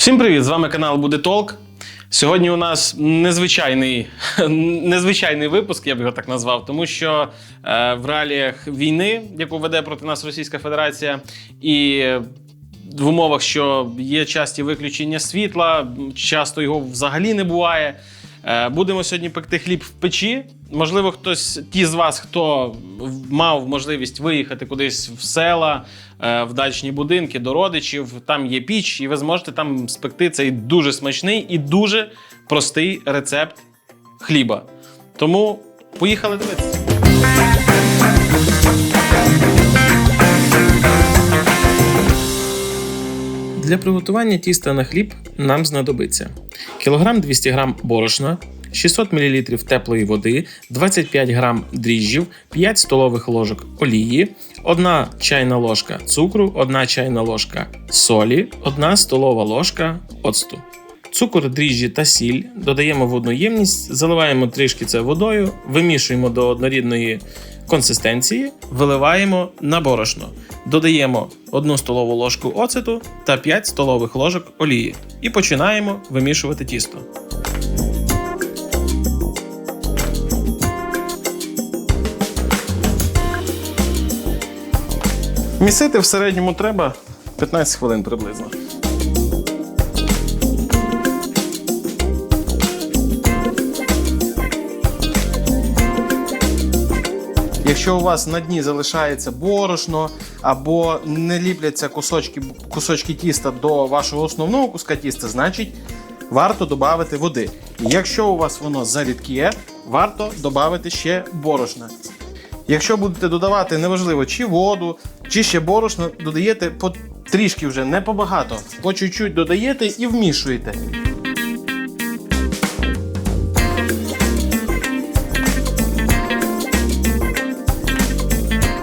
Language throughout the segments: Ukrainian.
Всім привіт! З вами канал Буде Толк. Сьогодні у нас незвичайний, незвичайний випуск, я б його так назвав, тому що е, в реаліях війни, яку веде проти нас Російська Федерація, і в умовах, що є часті виключення світла, часто його взагалі не буває. Е, Будемо сьогодні пекти хліб в печі. Можливо, хтось ті з вас, хто мав можливість виїхати кудись в села, е, в дачні будинки до родичів, там є піч, і ви зможете там спекти цей дуже смачний і дуже простий рецепт хліба. Тому поїхали дивитися. Для приготування тіста на хліб нам знадобиться кілограм 200 г борошна, 600 мл теплої води, 25 г дріжджів, 5 столових ложок олії, 1 чайна ложка цукру, 1 чайна ложка солі, 1 столова ложка оцту. Цукор, дріжджі та сіль додаємо в одну ємність, заливаємо трішки це водою, вимішуємо до однорідної консистенції, виливаємо на борошно. Додаємо 1 столову ложку оцету та 5 столових ложок олії і починаємо вимішувати тісто. Місити в середньому треба 15 хвилин приблизно. Якщо у вас на дні залишається борошно або не ліпляться кусочки, кусочки тіста до вашого основного куска тіста, значить варто додати води. Якщо у вас воно зарідке, варто додати ще борошна. Якщо будете додавати неважливо чи воду, чи ще борошно, додаєте по трішки вже не побагато, по чуть-чуть додаєте і вмішуєте.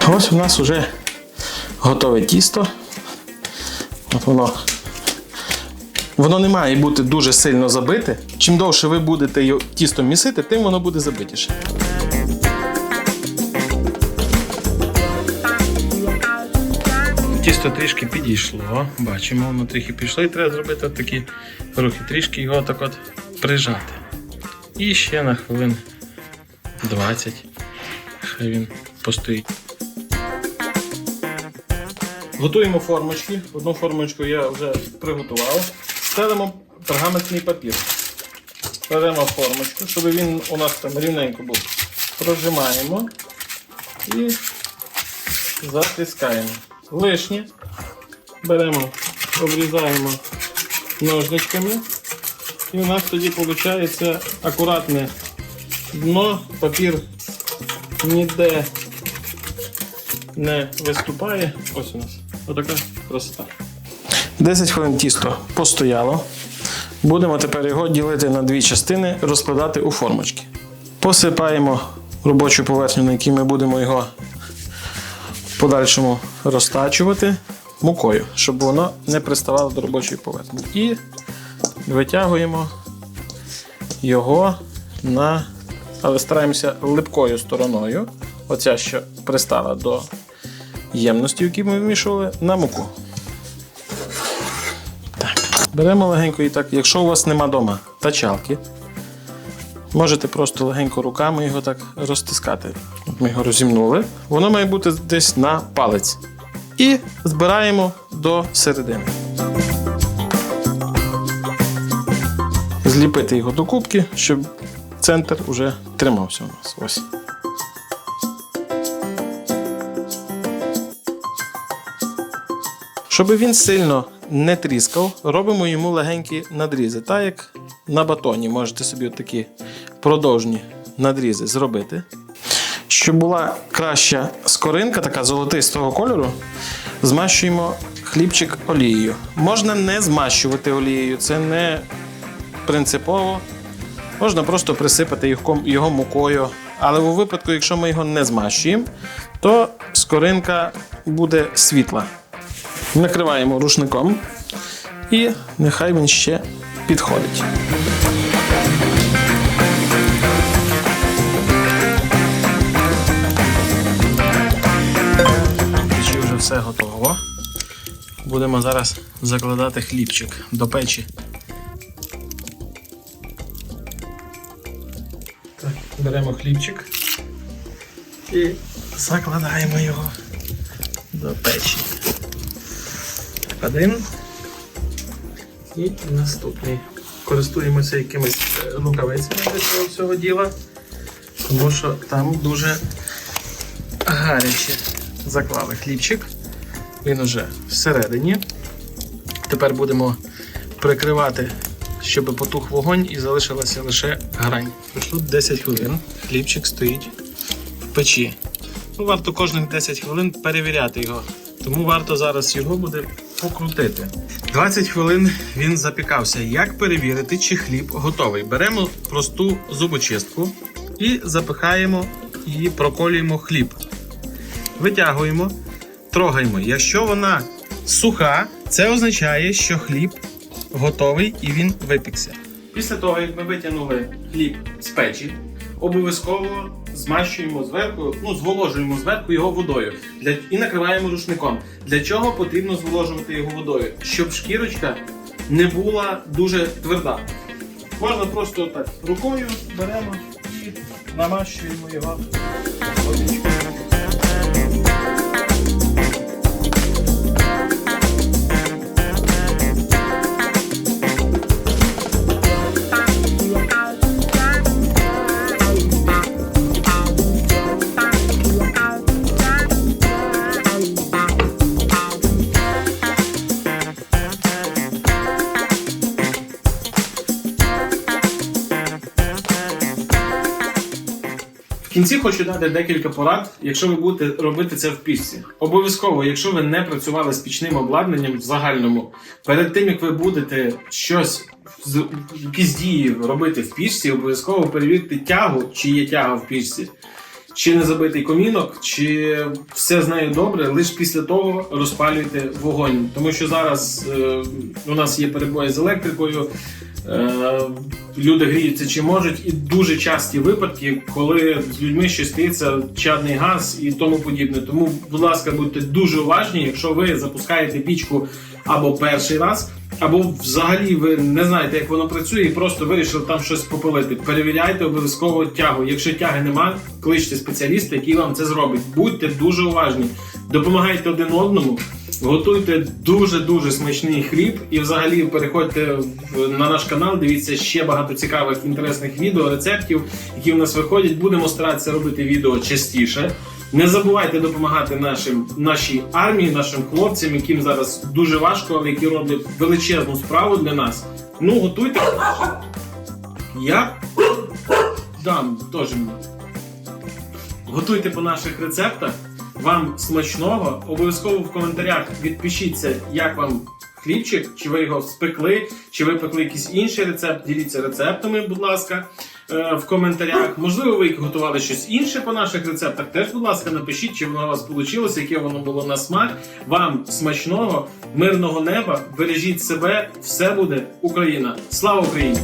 Ось у нас вже готове тісто. От воно. Воно не має бути дуже сильно забите. Чим довше ви будете його тісто місити, тим воно буде забитіше. Тісто трішки підійшло, бачимо, воно трохи пішло і треба зробити такі рухи, трішки його так от прижати. І ще на хвилин 20. Хай він постоїть. Готуємо формочки. Одну формочку я вже приготував. Стелимо пергаментний папір. Кладемо формочку, щоб він у нас там рівненько був. Прожимаємо і затискаємо. Лишнє беремо, обрізаємо ножничками. І у нас тоді виходить акуратне дно, папір ніде не виступає. Ось у нас. Отака красота. 10 хвилин тісто постояло. Будемо тепер його ділити на дві частини, розкладати у формочки. Посипаємо робочу поверхню, на якій ми будемо його в подальшому розтачувати мукою, щоб воно не приставало до робочої поверхні. І витягуємо його на. Але стараємося липкою стороною. Оця, що пристала до ємності, які ми вмішували, на муку. Так. Беремо легенько і так, якщо у вас нема вдома тачалки, можете просто легенько руками його так розтискати. Ми його розімнули. Воно має бути десь на палець. І збираємо до середини. Зліпити його до кубки, щоб центр вже тримався у нас. Ось. Щоб він сильно не тріскав, робимо йому легенькі надрізи. Так як на батоні можете собі такі продовжні надрізи зробити. Щоб була краща скоринка, така золотистого кольору, змащуємо хлібчик олією. Можна не змащувати олією, це не принципово. Можна просто присипати його- мукою. Але у випадку, якщо ми його не змащуємо, то скоринка буде світла. Накриваємо рушником і нехай він ще підходить. Все готово. Будемо зараз закладати хлібчик до печі. Так, беремо хлібчик і закладаємо його до печі. Один і наступний. Користуємося якимись е, рукавицями для цього всього діла, тому що там дуже гаряче заклали хлібчик. Він уже всередині. Тепер будемо прикривати, щоб потух вогонь і залишилася лише грань. Пройшло 10 хвилин. Хлібчик стоїть в печі. Ну, варто кожних 10 хвилин перевіряти його. Тому варто зараз його буде покрутити. 20 хвилин він запікався. Як перевірити, чи хліб готовий? Беремо просту зубочистку і запихаємо і проколюємо хліб. Витягуємо, трогаємо. Якщо вона суха, це означає, що хліб готовий і він випікся. Після того, як ми витягнули хліб з печі, обов'язково змащуємо зверху, ну зволожуємо зверху його водою для, і накриваємо рушником. Для чого потрібно зволожувати його водою? Щоб шкірочка не була дуже тверда. Можна просто так рукою беремо і намащуємо його. водичкою. Кінці хочу дати декілька порад, якщо ви будете робити це в пічці. Обов'язково, якщо ви не працювали з пічним обладнанням в загальному, перед тим як ви будете щось з- якісь дії робити в пічці, обов'язково перевірте тягу, чи є тяга в пічці. Чи не забитий комінок, чи все з нею добре, лише після того розпалюйте вогонь. Тому що зараз е, у нас є перебої з електрикою, е, люди гріються чи можуть, і дуже часті випадки, коли з людьми щось стається чадний газ і тому подібне. Тому, будь ласка, будьте дуже уважні, якщо ви запускаєте пічку або перший раз, або взагалі ви не знаєте, як воно працює, і просто вирішили там щось попалити. Перевіряйте обов'язково тягу. Якщо тяги немає, кличте спеціаліста, який вам це зробить. Будьте дуже уважні, допомагайте один одному. Готуйте дуже дуже смачний хліб і взагалі переходьте на наш канал. Дивіться ще багато цікавих інтересних відео, рецептів, які в нас виходять. Будемо старатися робити відео частіше. Не забувайте допомагати нашим нашій армії, нашим хлопцям, яким зараз дуже важко, але які роблять величезну справу для нас. Ну готуйте. Я дам теж мені. Готуйте по наших рецептах. Вам смачного. Обов'язково в коментарях відпишіться, як вам хлібчик, чи ви його спекли, чи ви пекли якийсь інший рецепт. Діліться рецептами, будь ласка, Е, в коментарях. Можливо, ви готували щось інше по наших рецептах. Теж, будь ласка, напишіть, чи воно у вас вийшло, яке воно було на смак. Вам смачного, мирного неба. Бережіть себе, все буде Україна. Слава Україні!